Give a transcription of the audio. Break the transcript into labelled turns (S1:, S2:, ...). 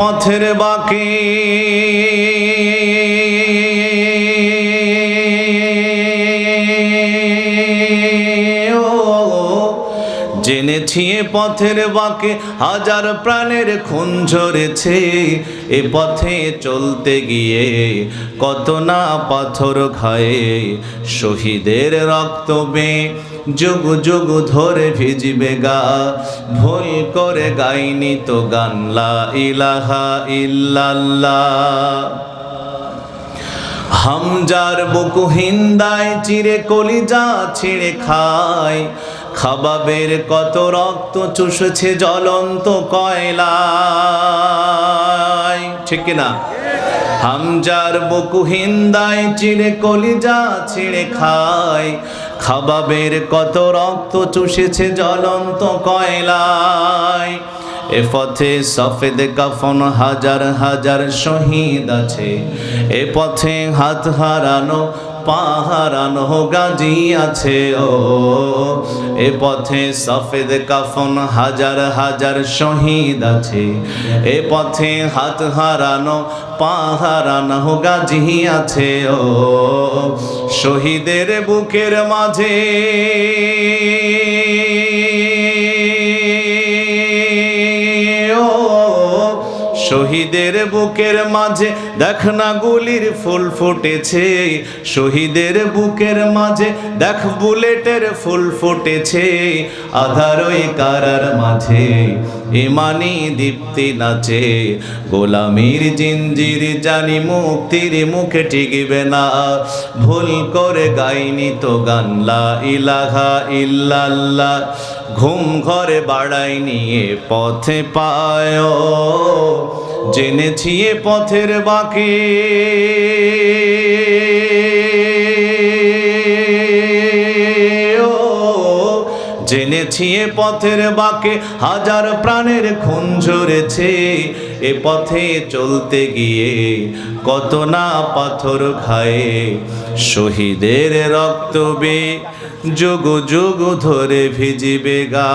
S1: পথের বাকি। জেনেছি এ পথের বাঁকে হাজার প্রাণের খুন ঝরেছে। এ পথে চলতে গিয়ে কত না পাথর খায়ে শহীদের রক্ত বে যুগ যুগ ধরে ভিজবে গা। ভুল করে গাইনি তো গানলা ইলাহা ইল্লাল্লাহ। হামজার বুকু হিন্দায় চিরে কলিজা ছিঁড়ে খায়। খাবাবের কত রক্ত চুষেছে জ্বলন্ত কয়লায়। ঠিক না হামজার বুকু হিন্দায় চিরে কলিজা ছিঁড়ে খায়। খাবাবের কত রক্ত চুষেছে জ্বলন্ত কয়লায়। এ পথে সফেদ কাফন হাজার হাজার শহীদ আছে। এ পথে হাত হারানো পা হারানো গাজী আছে ও। এ পথে সফেদ কাফন হাজার হাজার শহীদ আছে। এ পথে হাত হারানো পাহারানো গাজী আছে ও। শহীদের বুকের মাঝে শহীদের বুকের মাঝে, দেখ না গুলির ফুল ফুটেছে। শহীদের বুকের মাঝে, দেখ বুলেটের ফুল ফুটেছে। আধার ওই কারার মাঝে, ইমানি দীপ্তি নাচে। গোলামির জিঞ্জির জানি মুক্তির মুখে টিকবে না। ভুল করে গাইনি তো গানলা ইলাহা ইল্লাল্লাহ। ঘুম ঘরে বাড়াই নিয়ে পথে পায় জেনেছি এ পথের বাকি। জেনেছি এ পথের বাকে হাজার প্রাণের খুন ঝরেছে। এ পথে চলতে গিয়ে কত না পাথর খায়ে। শহীদের রক্ত বে যুগ যুগ ধরে ভিজিবে গা।